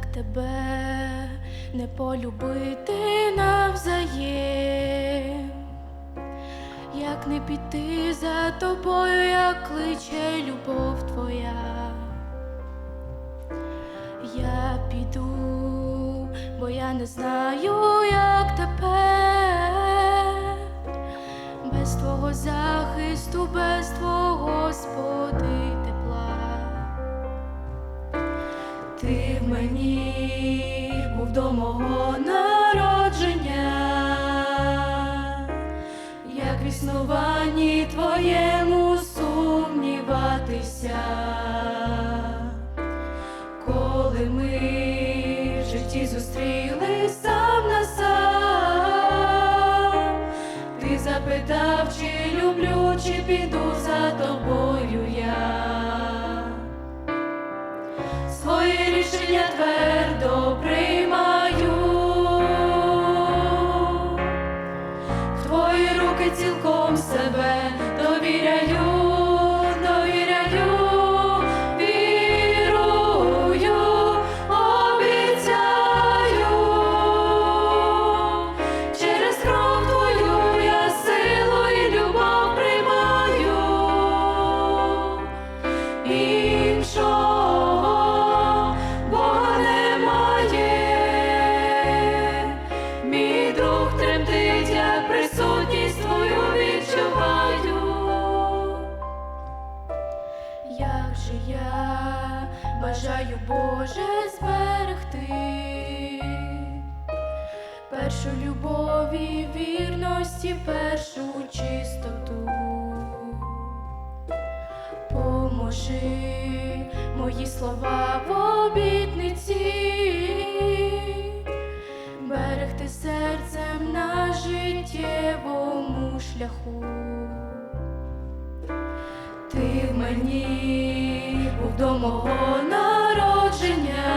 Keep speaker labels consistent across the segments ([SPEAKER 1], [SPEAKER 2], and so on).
[SPEAKER 1] як тебе не полюбити навзаєм, як не піти за тобою, як кличе любов твоя. Я піду, бо я не знаю, як тепер, без твого захисту, без твого Господи Ти в мені був до мого народження, як в існуванні твоєму сумніватися, коли ми в житті зустрілись сам на сам, ти запитав, чи люблю, чи піду за тобою твої руки цілком Я бажаю Боже зберегти першу любов і вірності, першу чистоту. Поможи мої слова в обітниці, берегти серцем на життєвому шляху. Ти в мені був до мого народження,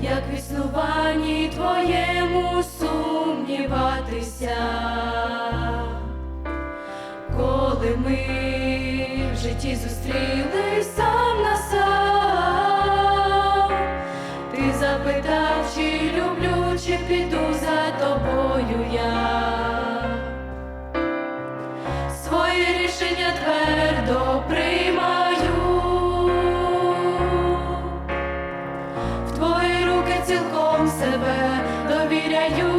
[SPEAKER 1] як в існуванні твоєму сумніватися. Коли ми в житті зустрілись сам на сам, ти запитав, чи люблю, чи піду за тобою я. Свої рішення твердо цілком себе довіряю.